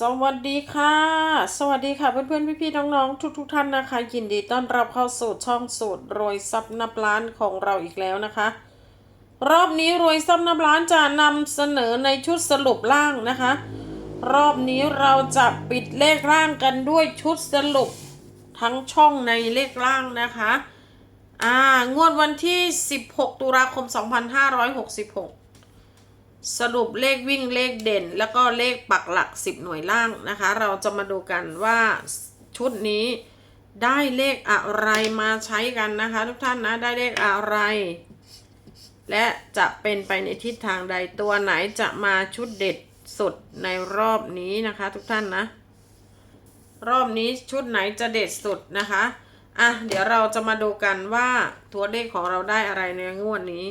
สวัสดีค่ะ สวัสดีค่ะเพื่อนๆ พี่ๆ น้องๆ ทุกๆท่านนะคะ ยินดีต้อนรับเข้าสู่ช่องสูตรรวยซับนับล้านของเราอีกแล้วนะคะ รอบนี้รวยซับนับล้านจะนำเสนอในชุดสรุปล่างนะคะ รอบนี้เราจะปิดเลขล่างกันด้วยชุดสรุปทั้งช่องในเลขล่างนะคะอ่างวดวันที่ 16 ตุลาคม 2566 สรุปเลขวิ่งเลขเด่น แล้วก็เลขปักหลัก 10 หน่วยล่างนะคะ เราจะมาดูกันว่าชุดนี้ได้เลขอะไรมาใช้กันนะคะ ทุกท่านนะได้เลขอะไร และจะเป็นไปในทิศทางใดตัวไหนจะมาชุดเด็ดสุดในรอบนี้นะคะ ทุกท่านนะ รอบนี้ชุดไหนจะเด็ดสุดนะคะอะเดี๋ยวเราจะมาดูกันว่าตัวเลขของเราได้อะไรในงวดนี้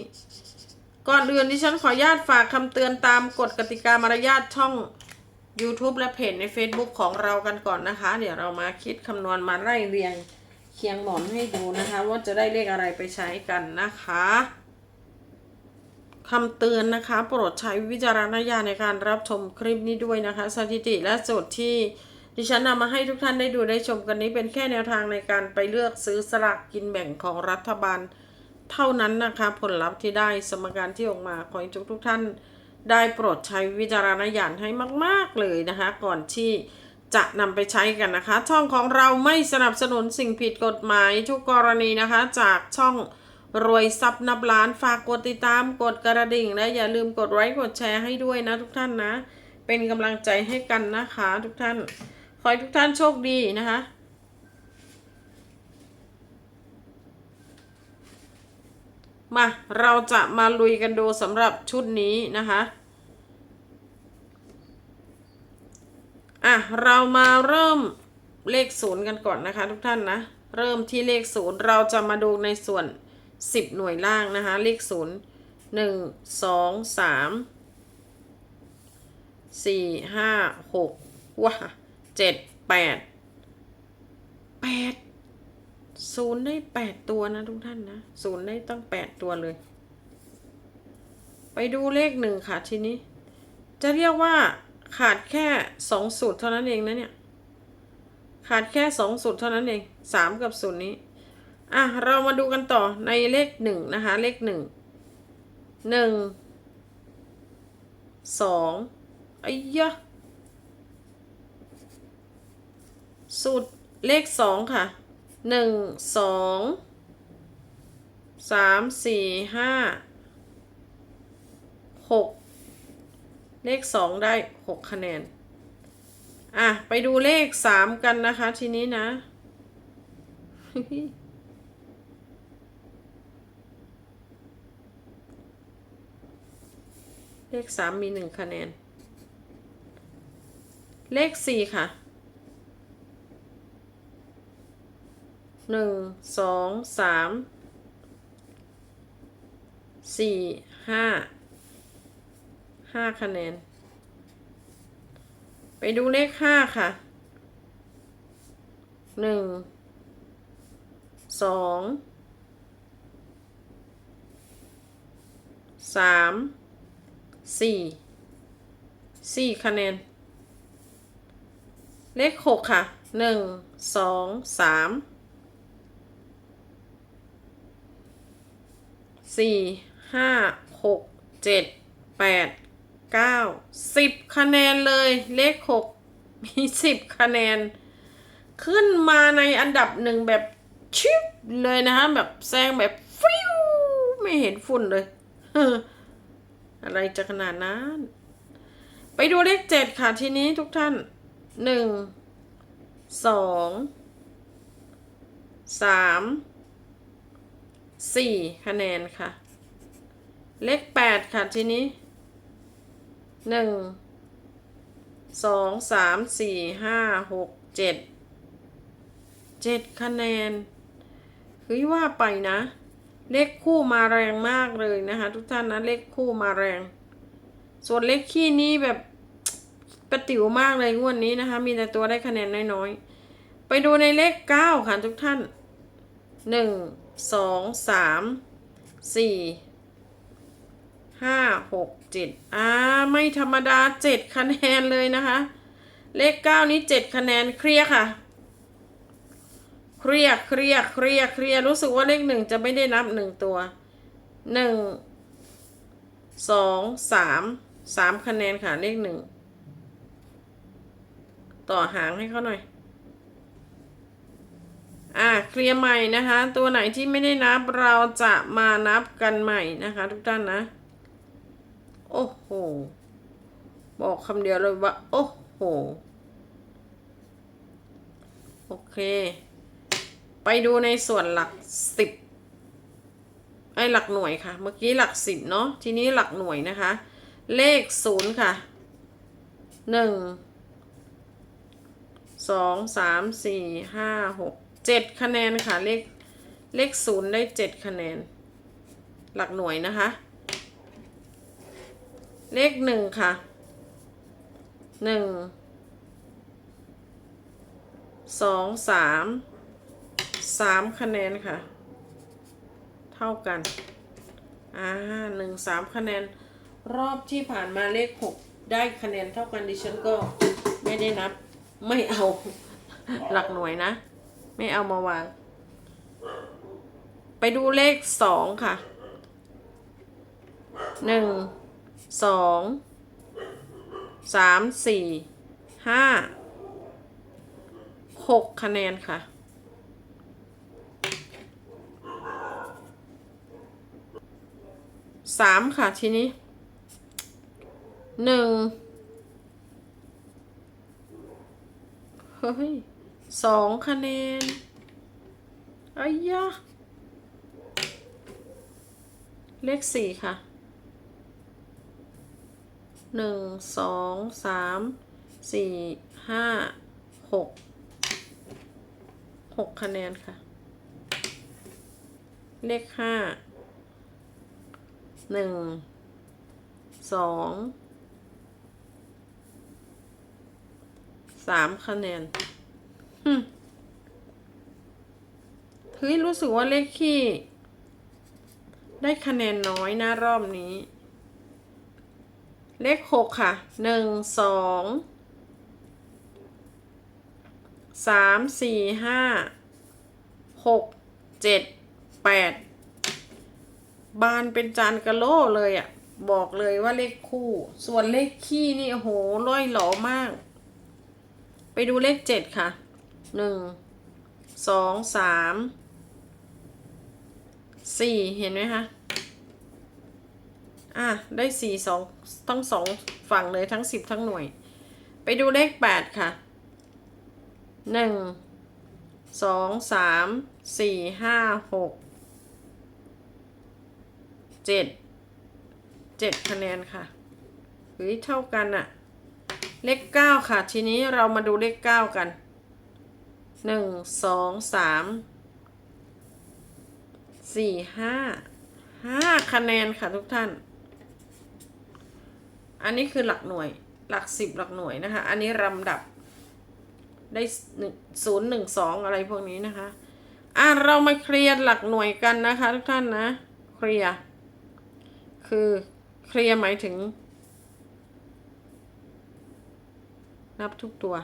ก่อนอื่นที่ฉันขออนุญาตฝากคำเตือนตามกฎกติกามารยาทช่อง YouTube และเพจใน Facebook ของเรากันก่อนนะคะ เดี๋ยวเรามาคิดคำนวณมาไล่เรียงเคียงหมอนให้ดูนะคะ ว่าจะได้เลขอะไรไปใช้กันนะคะคำเตือนนะคะ โปรดใช้วิจารณญาณในการรับชมคลิปนี้ด้วยนะคะ สถิติและสูตรที่ดิฉันนำมาให้ทุกท่านได้ดูได้ชมกันนี้เป็นแค่แนวทางในการไปเลือกซื้อสลากกินแบ่งของรัฐบาล เท่านั้นนะคะผลลัพธ์ที่ได้สมการที่ออกมาขอให้ทุกทุกท่านได้โปรดใช้วิจารณญาณให้มาก ๆ เลยนะคะ ก่อนที่จะนำไปใช้กันนะคะ ช่องของเราไม่สนับสนุนสิ่งผิดกฎหมายทุกกรณีนะคะ จากช่องรวยซับนับล้านฝากกดติดตามกดกระดิ่ง และอย่าลืมกดไลค์กดแชร์ให้ด้วยนะทุกท่านนะ เป็นกำลังใจให้กันนะคะ ทุกท่าน ขอให้ทุกท่านโชคดีนะคะ มาเราจะมาลุยกันดูสำหรับชุดนี้นะคะอะเรามาเริ่มเลขศูนย์กันก่อนนะคะ ทุกท่านนะ เริ่มที่เลขศูนย์เราจะมาดูในส่วน 10 หน่วยล่างนะคะ เลขศูนย์หนึ่งสองสามสี่ห้าหกว้าเจ็ดแปดแปด ศูนย์ได้แปดตัวนะทุกท่านนะศูนย์ได้ตั้งแปดตัวเลย ไปดูเลขหนึ่งค่ะทีนี้ จะเรียกว่าขาดแค่สองสูตรเท่านั้นเองนะเนี่ย ขาดแค่สองสูตรเท่านั้นเองสามกับศูนย์นี้ อะ เรามาดูกันต่อในเลขหนึ่งนะคะ เลขหนึ่งหนึ่งสองไอ้ยะสูตรเลขสองค่ะ หนึ่งสองสามสี่ห้าหกเลขสองได้หกคะแนน อะ ไปดูเลขสามกันนะคะ ทีนี้นะเลขสามมีหนึ่งคะแนน เลขสี่ค่ะ หนึ่งสองสามสี่ห้าห้าคะแนน ไปดูเลขห้าค่ะหนึ่งสองสามสี่สี่คะแนน เลขหกค่ะหนึ่งสองสาม สี่ห้าหกเจ็ดแปดเก้าสิบคะแนนเลยเลขหกมีสิบคะแนน ขึ้นมาในอันดับหนึ่งแบบชิบเลยนะคะ แบบแซงแบบฟิวไม่เห็นฝุ่นเลย อะไรจะขนาดนั้น ไปดูเลขเจ็ดค่ะทีนี้ทุกท่านหนึ่งสองสาม สี่คะแนนค่ะ เลขแปดค่ะทีนี้หนึ่งสองสามสี่ห้าหกเจ็ดเจ็ดคะแนนเฮ้ยว่าไปนะ เลขคู่มาแรงมากเลยนะคะ ทุกท่านนะเลขคู่มาแรง ส่วนเลขขี้นี้แบบประติ๋วมากเลยงวดนี้นะคะ มีแต่ตัวได้คะแนนน้อยๆ ไปดูในเลขเก้าค่ะทุกท่านหนึ่ง สองสามสี่ห้าหกเจ็ดอ่าไม่ธรรมดาเจ็ดคะแนนเลยนะคะ เลขเก้านี้เจ็ดคะแนนเคลียร์ค่ะเครียดเครียดเครียดเครียดรู้สึกว่าเลขหนึ่งจะไม่ได้นับหนึ่งตัวหนึ่งสองสามสามคะแนนค่ะเลขหนึ่งต่อหางให้เขาหน่อย อ่าเคลียร์ใหม่นะคะ ตัวไหนที่ไม่ได้นับเราจะมานับกันใหม่นะคะ ทุกท่านนะ โอ้โห บอกคำเดียวเลยว่า โอ้โห โอเค ไปดูในส่วนหลักสิบไอ้หลักหน่วยค่ะ เมื่อกี้หลักสิบเนาะทีนี้หลักหน่วยนะคะ เลขศูนย์ค่ะหนึ่งสองสามสี่ห้าหก เจ็ดคะแนนค่ะเลขเลขศูนย์ได้เจ็ดคะแนน หลักหน่วยนะคะ เลขหนึ่งค่ะหนึ่งสองสามสามคะแนนค่ะ เท่ากัน อ่าหนึ่งสามคะแนน รอบที่ผ่านมาเลขหกได้คะแนนเท่ากันดิฉันก็ไม่ได้นับ ไม่เอาหลักหน่วยนะ ไม่เอามาวาง ไปดูเลขสองค่ะหนึ่งสองสามสี่ห้าหกคะแนนค่ะ สามค่ะทีนี้หนึ่งเฮ้ย สองคะแนนอายะเลขสี่ค่ะหนึ่งสองสามสี่ห้าหกหกคะแนนค่ะ เลขห้าหนึ่งสองสามคะแนน เฮ้ยรู้สึกว่าเลขขี้ ได้คะแนนน้อยนะรอบนี้ เลขหกค่ะ หนึ่ง สอง สาม สี่ ห้า หก เจ็ด แปด บานเป็นจานกะโลเลยอะ่ะ บอกเลยว่าเลขคู่ ส่วนเลขขี้นี่โอ้โหร้อยหลอมาก ไปดูเลขเจ็ดค่ะ หนึ่งสองสามสี่เห็นไหมคะ อะ ได้สี่สองทั้งสองฝั่งเลยทั้งสิบทั้งหน่วย ไปดูเลขแปดค่ะหนึ่งสองสามสี่ห้าหกเจ็ดเจ็ดคะแนนค่ะเฮ้ยเท่ากันอะเลขเก้าค่ะ ทีนี้เรามาดูเลขเก้ากัน หนึ่งสองสามสี่ห้าห้าคะแนนค่ะทุกท่าน อันนี้คือหลักหน่วยหลักสิบหลักหน่วยนะคะ อันนี้ลำดับได้ศูนย์หนึ่งสองอะไรพวกนี้นะคะ อะเรามาเคลียร์หลักหน่วยกันนะคะทุกท่านนะ เคลียร์คือเคลียร์หมายถึง นับทุกตัว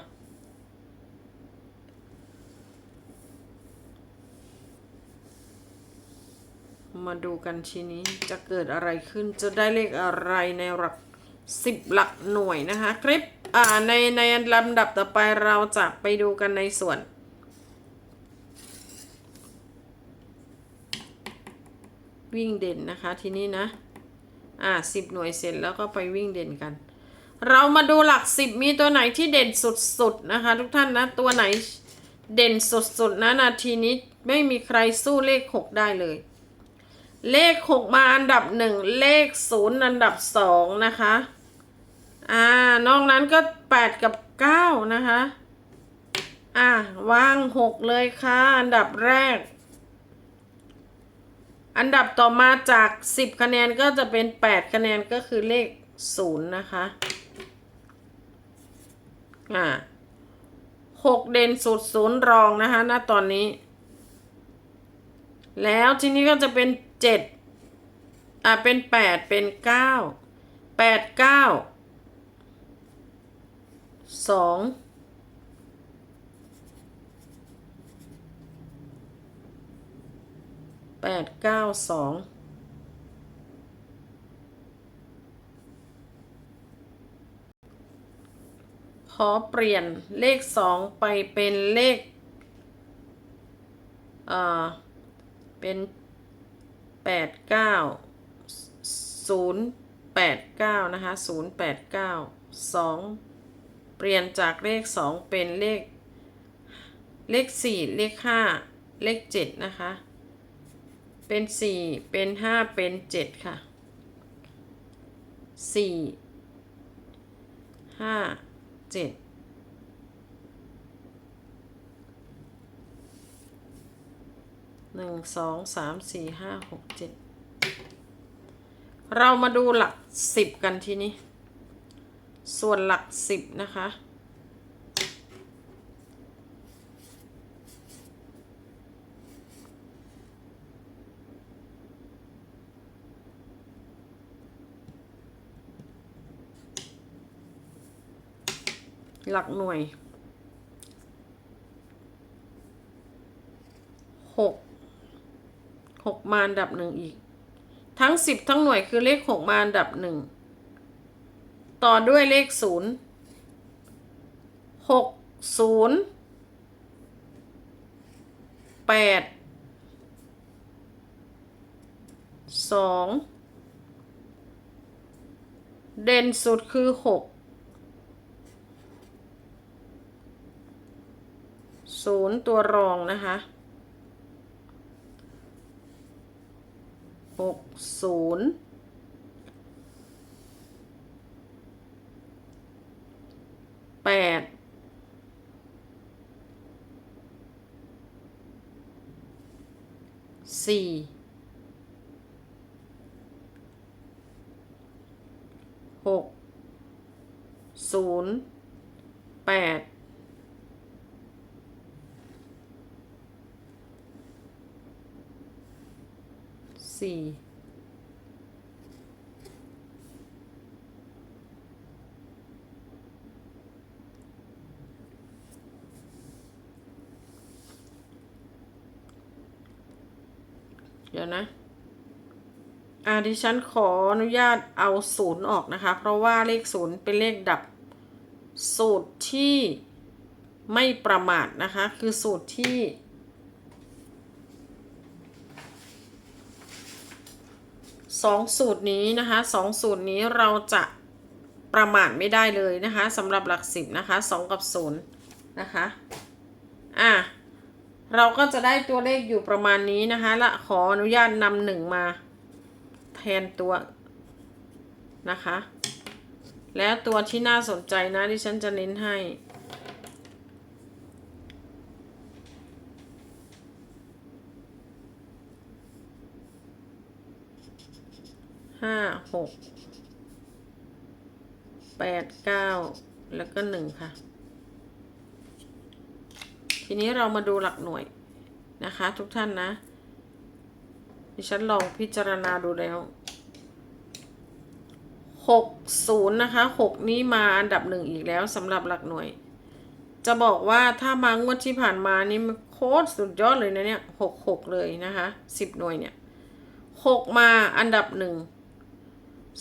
มาดูกันทีนี้จะเกิดอะไรขึ้นจะได้เลขอะไรในหลักสิบหลักหน่วยนะคะคลิปอ่าในในลำดับต่อไปเราจะไปดูกันในส่วน วิ่งเด่นนะคะทีนี้นะอ่าสิบหน่วยเสร็จแล้วก็ไปวิ่งเด่นกัน เรามาดูหลักสิบมีตัวไหนที่เด่นสุดๆนะคะทุกท่านนะตัวไหนเด่นสุดๆนะนาทีนี้ไม่มีใครสู้เลขหกได้เลย เลขหกมาอันดับหนึ่งเลขศูนย์อันดับสองนะคะ อ่านอกนั้นก็แปดกับเก้านะคะ อ่าวางหกเลยค่ะ อันดับแรก อันดับต่อมาจากสิบคะแนนก็จะเป็นแปดคะแนนก็คือเลขศูนย์นะคะ อ่าหกเด่นสุดศูนย์รองนะคะณตอนนี้ แล้วทีนี้ก็จะเป็น เจ็ดอ่าเป็นแปดเป็นเก้าแปดเก้าสองแปดเก้าสองขอเปลี่ยนเลขสองไปเป็นเลขอ่าเป็น แปดเก้าศูนย์แปดเก้านะคะศูนย์แปดเก้าสองเปลี่ยนจากเลขสองเป็นเลข เลขสี่เลขห้าเลขเจ็ดนะคะ เป็นสี่เป็นห้าเป็นเจ็ดค่ะสี่ห้าเจ็ด หนึ่งสองสามสี่ห้าหกเจ็ดเรามาดูหลักสิบกันทีนี้ ส่วนหลักสิบนะคะ หลักหน่วยหก หกมาอันดับหนึ่งอีก ทั้งสิบทั้งหน่วยคือเลขหกมาอันดับหนึ่งต่อด้วยเลขศูนย์หกศูนย์แปดสองเด่นสุดคือหกศูนย์ตัวรองนะคะ หกศูนย์แปดสี่หกศูนย์แปด สี่เดี๋ยวนะอ่าดิฉันขออนุญาตเอาศูนย์ออกนะคะ เพราะว่าเลขศูนย์เป็นเลขดับสูตรที่ไม่ประมาทนะคะ คือสูตรที่ สองสูตรนี้นะคะสองสูตรนี้เราจะประมาทไม่ได้เลยนะคะสำหรับหลักสิบนะคะสองกับศูนย์นะคะอะเราก็จะได้ตัวเลขอยู่ประมาณนี้นะคะและขออนุญาตนำหนึ่งมาแทนตัวนะคะ แล้วตัวที่น่าสนใจนะที่ฉันจะเน้นให้ ห้าหกแปดเก้าแล้วก็หนึ่งค่ะ ทีนี้เรามาดูหลักหน่วยนะคะ ทุกท่านนะดิฉันลองพิจารณาดูแล้วหกศูนย์นะคะหกนี้มาอันดับหนึ่งอีกแล้วสำหรับหลักหน่วย จะบอกว่าถ้ามางวดที่ผ่านมานี่มันโคตรสุดยอดเลยนะเนี่ยหกหกเลยนะคะสิบหน่วยเนี่ยหกมาอันดับหนึ่ง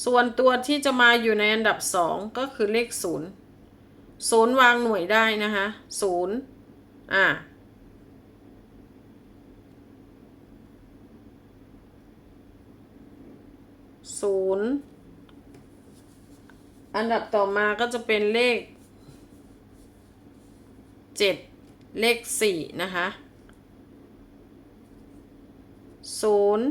ส่วนตัวที่จะมาอยู่ในอันดับสองก็คือเลขศูนย์ศูนย์วางหน่วยได้นะคะศูนย์อ่าศูนย์อันดับต่อมาก็จะเป็นเลขเจ็ดเลขสี่นะคะศูนย์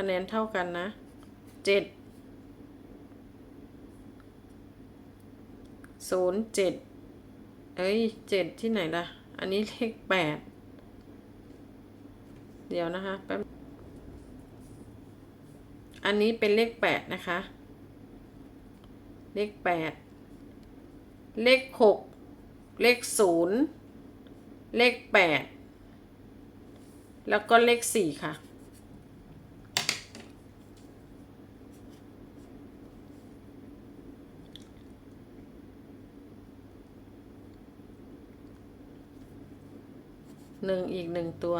คะแนนเท่ากันนะเจ็ดศูนย์เจ็ดเอ้ยเจ็ดที่ไหนล่ะ อันนี้เลขแปดเดี๋ยวนะคะแป๊บอันนี้เป็นเลขแปดนะคะ เลขแปดเลขหกเลขศูนย์เลขแปดแล้วก็เลขสี่ค่ะ หนึ่งอีกหนึ่งตัว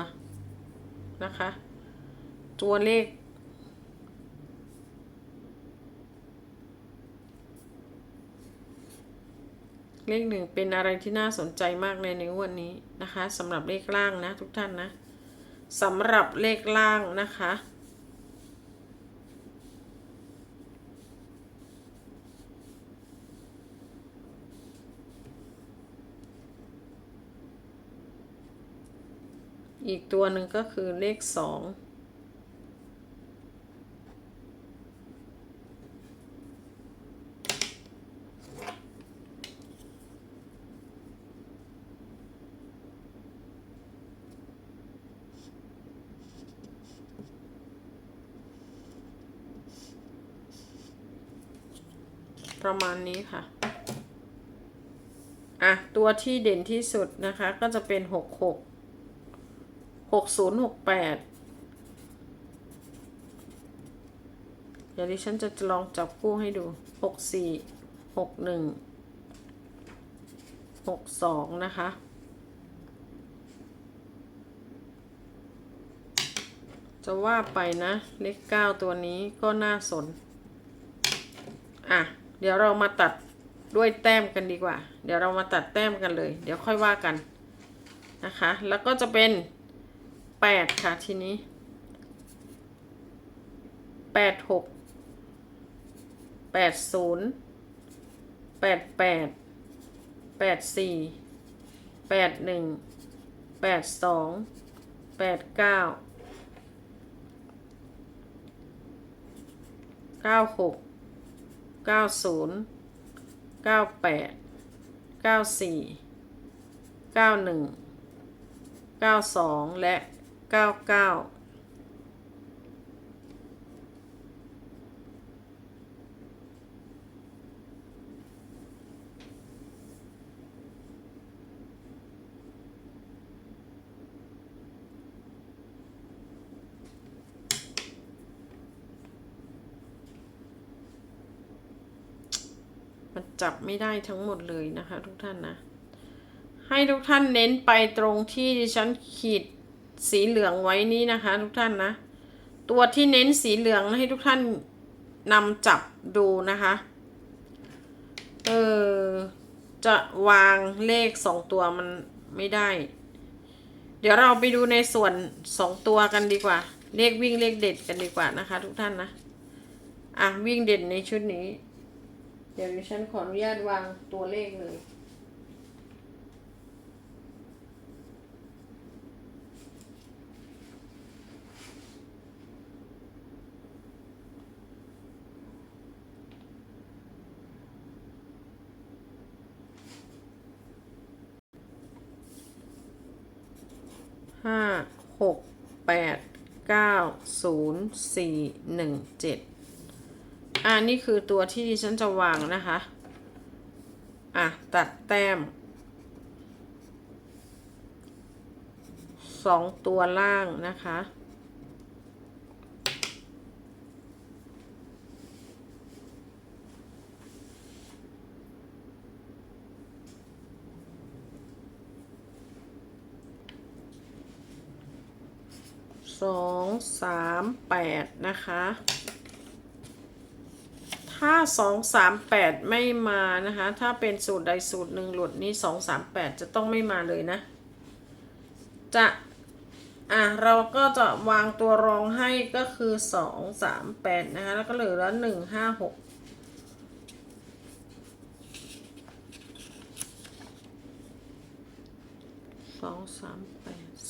นะคะ ตัวเลข เลขหนึ่งเป็นอะไรที่น่าสนใจมากในในงวันนี้นะคะสำหรับเลขล่างนะทุกท่านนะสำหรับเลขล่างนะคะ อีกตัวหนึ่งก็คือเลขสองประมาณนี้ค่ะ อะ ตัวที่เด่นที่สุดนะคะ ก็จะเป็นหกหก หกศูนย์หกแปดเดี๋ยวดิฉันจะลองจับคู่ให้ดูหกสี่หกหนึ่งหกสองนะคะจะว่าไปนะเลขเก้าตัวนี้ก็น่าสน อะ เดี๋ยวเรามาตัดด้วยแต้มกันดีกว่า เดี๋ยวเรามาตัดแต้มกันเลย เดี๋ยวค่อยว่ากันนะคะ แล้วก็จะเป็น แปดค่ะทีนี้แปดหกแปดศูนย์แปดแปดแปดสี่แปดหนึ่งแปดสองแปดเก้าเก้าหกเก้าศูนย์เก้าแปดเก้าสี่เก้าหนึ่งเก้าสองและ เก้าเก้ามันจับไม่ได้ทั้งหมดเลยนะคะทุกท่านนะ ให้ทุกท่านเน้นไปตรงที่ดิฉันขีด สีเหลืองไว้นี้นะคะ ทุกท่านนะ ตัวที่เน้นสีเหลืองให้ทุกท่านนำจับดูนะคะ เออ จะวางเลขสองตัวมันไม่ได้ เดี๋ยวเราไปดูในส่วนสองตัวกันดีกว่า เลขวิ่งเลขเด็ดกันดีกว่านะคะ ทุกท่านนะ อะวิ่งเด่นในชุดนี้ เดี๋ยวดิฉันขออนุญาตวางตัวเลขเลย ห้าหกแปดเก้าศูนย์สี่หนึ่งเจ็ดอ่านี่คือตัวที่ดิฉันจะวางนะคะ อะ ตัดแต้มสองตัวล่างนะคะ สอง สามแปดนะคะ ถ้าสองสามแปดไม่มานะคะ ถ้าเป็นสูตรใดสูตรหนึ่งหลุดนี้สองสามแปดจะต้องไม่มาเลยนะ จะอะเราก็จะวางตัวรองให้ก็คือสองสามแปดนะคะ แล้วก็เหลือแล้วหนึ่งห้าหกสองสาม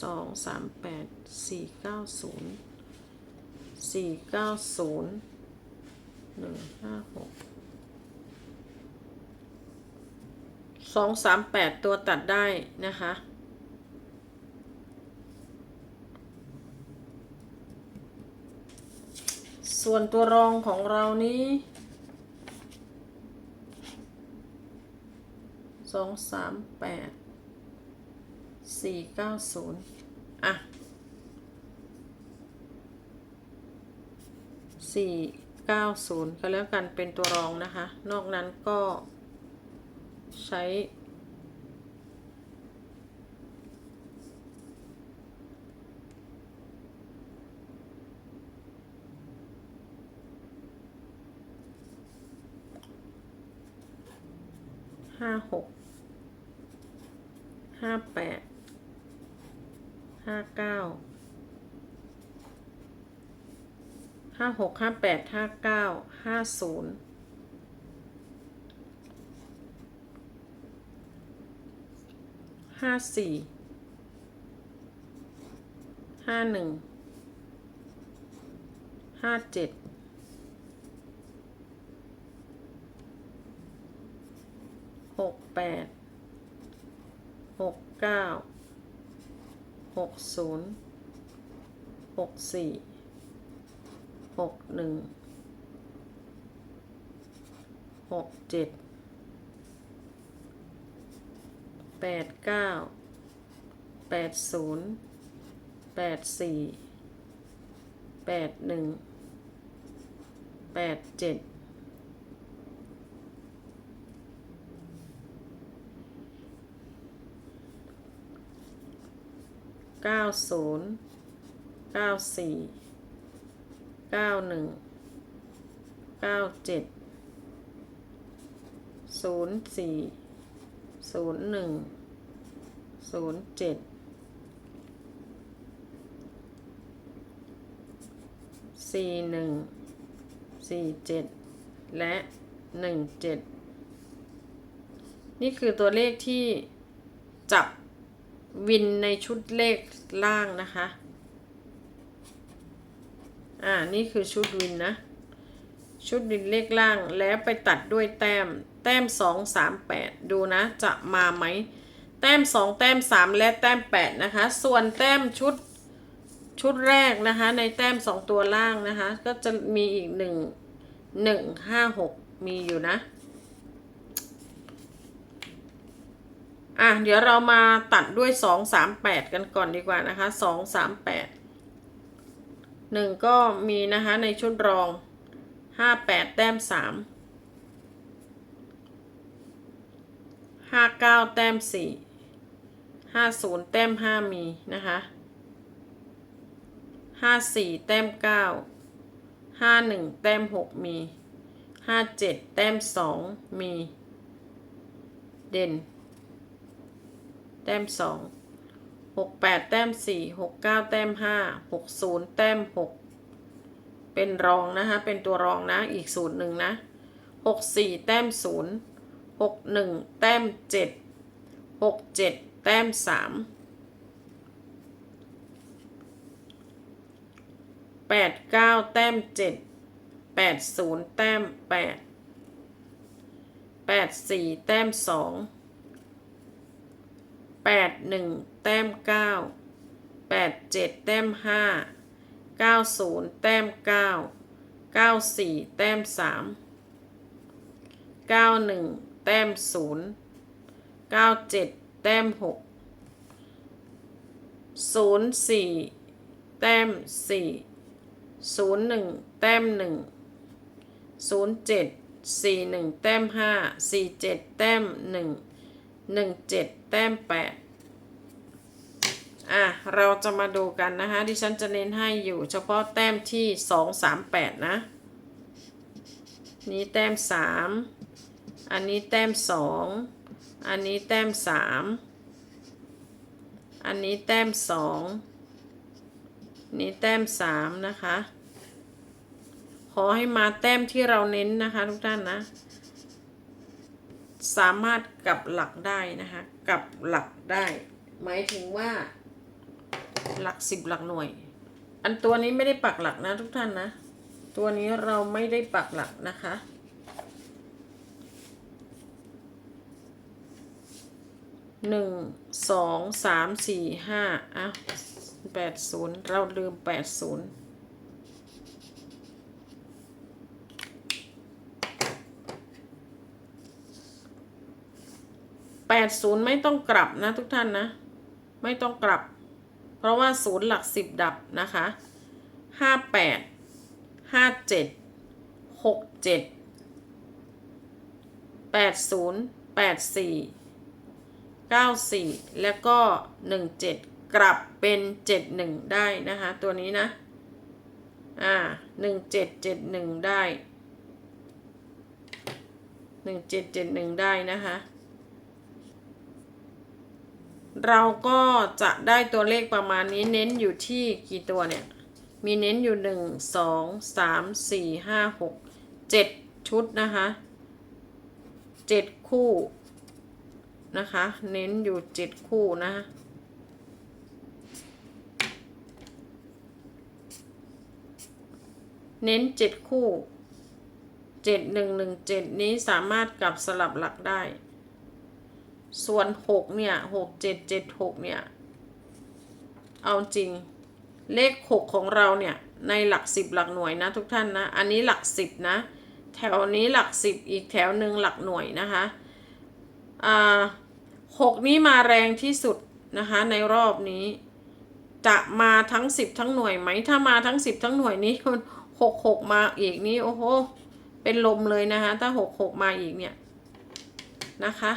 สองสามแปดสี่เก้าศูนย์สี่เก้าศูนย์หนึ่งห้าหกสองสามแปดตัวตัดได้นะคะส่วนตัวรองของเรานี้สองสามแปด สี่เก้าศูนย์อะสี่เก้าศูนย์ก็แล้วกันเป็นตัวรองนะคะ นอกนั้นก็ใช้ห้าหกห้าแปด ห้าเก้าห้าหกห้าแปดห้าเก้าห้าศูนย์ห้าสี่ห้าหนึ่งห้าเจ็ดหกแปดหกเก้า หกศูนย์หกสี่หกหนึ่งหกเจ็ดแปดเก้าแปดศูนย์แปดสี่แปดหนึ่งแปดเจ็ด เก้าศูนย์เก้าสี่เก้าหนึ่งเก้าเจ็ดศูนย์สี่ศูนย์หนึ่งศูนย์เจ็ดสี่หนึ่งสี่เจ็ดและหนึ่งเจ็ดนี่คือตัวเลขที่จับ วินในชุดเลขล่างนะคะ อ่า นี่คือชุดวินนะ ชุดวินเลขล่างแล้วไปตัดด้วยแต้ม แต้มสองสามแปดดูนะ จะมาไหม แต้มสองแต้มสามและแต้มแปดนะคะ ส่วนแต้มชุดชุดแรกนะคะ ในแต้มสองตัวล่างนะคะ ก็จะมีอีกหนึ่งหนึ่งห้าหกมีอยู่นะ อะเดี๋ยวเรามาตัดด้วยสองสามแปดกันก่อนดีกว่านะคะสองสามแปดหนึ่งก็มีนะคะในชุดรองห้าแปดแต้มสามห้าเก้าแต้มสี่ห้าศูนย์แต้มห้ามีนะคะห้าสี่แต้มเก้าห้าหนึ่งแต้มหกมีห้าเจ็ดแต้มสองมี เด่น ต้มสองหกแปดแต้มสี่หกเก้าแต้มห้าหกศูนย์แต้มหกเป็นรองนะคะ เป็นตัวรองนะอีกสูตรหนึ่งนะหกสี่แต้มศูนย์หกหนึ่งแต้มเจ็ดหกเจ็ดแต้มสามแปดเก้าแต้มเจ็ดแปดศูนย์แต้มแปดแปดสี่แต้มสอง แปดหนึ่งแต้มเก้าแปดเจ็ดแต้มห้าเก้าศูนย์แต้มเก้าเก้าสี่แต้มสามเก้าหนึ่งแต้มศูนย์เก้าเจ็ดแต้มหกศูนย์สี่แต้มสี่ศูนย์หนึ่งแต้มหนึ่งศูนย์เจ็ดสี่หนึ่งแต้มห้าสี่เจ็ดแต้มหนึ่งหนึ่งเจ็ด แต้มแปดอะ เราจะมาดูกันนะคะ ดิฉันจะเน้นให้อยู่เฉพาะแต้มที่สองสามแปดนะ นี้แต้มสามอันนี้แต้มสองอันนี้แต้มสามอันนี้แต้มสองนี้แต้มสามนะคะ ขอให้มาแต้มที่เราเน้นนะคะทุกท่านนะ สามารถกลับหลักได้นะคะกลับหลักได้ หมายถึงว่าหลักสิบหลักหน่วย อันตัวนี้ไม่ได้ปักหลักนะทุกท่านนะ ตัวนี้เราไม่ได้ปักหลักนะคะ หนึ่ง สอง สาม สี่ ห้าอะแปดศูนย์เราลืมแปดศูนย์ แปดศูนย์ไม่ต้องกลับนะทุกท่านนะ ไม่ต้องกลับ เพราะว่าศูนย์หลักสิบดับนะคะห้าแปดห้าเจ็ดหกเจ็ดแปดศูนย์แปดสี่เก้าสี่แล้วก็หนึ่งเจ็ดกลับเป็นเจ็ดหนึ่งได้นะคะ ตัวนี้นะ อ่าหนึ่งเจ็ดเจ็ดหนึ่งได้หนึ่งเจ็ดเจ็ดหนึ่งได้นะคะ เราก็จะได้ตัวเลขประมาณนี้เน้นอยู่ที่กี่ตัวเนี่ย มีเน้นอยู่หนึ่งสองสามสี่ห้าหกเจ็ดชุดนะคะเจ็ดคู่นะคะ เน้นอยู่เจ็ดคู่นะะเน้นเจ็ดคู่เจ็ดหนึ่งหนึ่งเจ็ดนี้สามารถกลับสลับหลักได้ ส่วนหกเนี่ยหกเจ็ดเจ็ดหกเนี่ย เอาจริง เลขหกของเราเนี่ย ในหลักสิบหลักหน่วยนะทุกท่านนะ อันนี้หลักสิบนะ แถวนี้หลักสิบอีกแถวหนึ่งหลักหน่วยนะคะอ่าหกนี้มาแรงที่สุดนะคะ ในรอบนี้ จะมาทั้งสิบทั้งหน่วยไหม ถ้ามาทั้งสิบทั้งหน่วยนี้หกหกมาอีกนี้โอ้โหเป็นลมเลยนะคะ ถ้าหกหกมาอีกเนี่ยนะคะ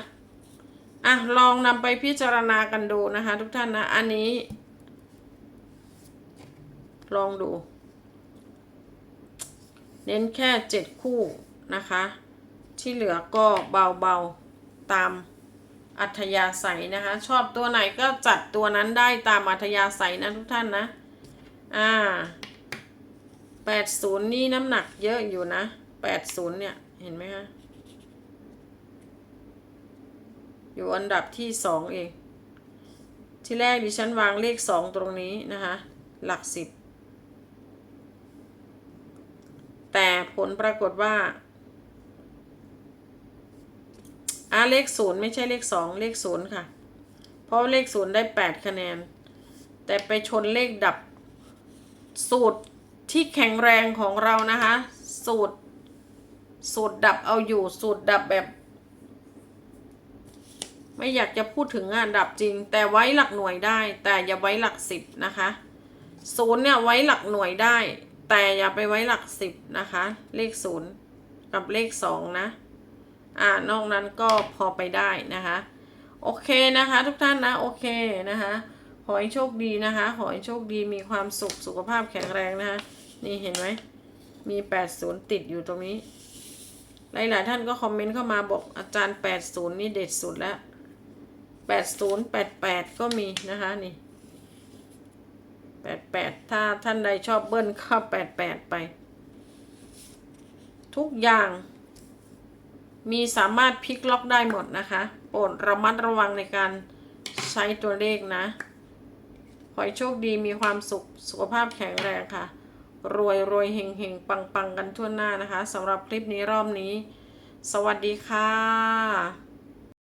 อะลองนำไปพิจารณากันดูนะคะ ทุกท่านนะ อันนี้ ลองดู เน้นแค่เจ็ดคู่นะคะ ที่เหลือก็เบาๆตามอัธยาศัยนะคะ ชอบตัวไหนก็จัดตัวนั้นได้ตามอัธยาศัยนะทุกท่านนะ อ่าแปดศูนย์นี่น้ำหนักเยอะอยู่นะแปดศูนย์เนี่ย เห็นไหมคะ อยู่อันดับที่สองเอง ที่แรกดิฉันวางเลขสองตรงนี้นะคะ หลักสิบ แต่ผลปรากฏว่าอ่าเลขศูนย์ไม่ใช่เลขสองเลขศูนย์ค่ะ เพราะเลขศูนย์ได้แปดคะแนน แต่ไปชนเลขดับสูตรที่แข็งแรงของเรานะคะ สูตร สูตรดับเอาอยู่สูตรดับแบบ ไม่อยากจะพูดถึงงานดับจริง แต่ไว้หลักหน่วยได้ แต่อย่าไว้หลักสิบนะคะศูนย์เนี่ยไว้หลักหน่วยได้ แต่อย่าไปไว้หลักสิบนะคะ เลขศูนย์กับเลขสองนะ อ่านอกนั้นก็พอไปได้นะคะ โอเคนะคะ ทุกท่านนะโอเคนะคะขอให้โชคดีนะคะ ขอให้โชคดีมีความสุขสุขภาพแข็งแรงนะคะ นี่เห็นไหมมี 80 ติดอยู่ตรงนี้ หลาย ๆ ท่านก็คอมเมนต์เข้ามาบอกอาจารย์ 80 นี่เด็ดสุดแล้ว 80 88ก็มีนะคะนี่88ถ้าท่านใดชอบเบิ้ลเข้า88ไป ทุกอย่าง มีสามารถพลิกล็อกได้หมดนะคะ โปรดระมัดระวังในการใช้ตัวเลขนะ ขอให้โชคดีมีความสุข สุขภาพแข็งแรงค่ะ รวยรวยเฮงเฮงปังปังกันทั่วหน้านะคะสำหรับคลิปนี้รอบนี้ สวัสดีค่ะ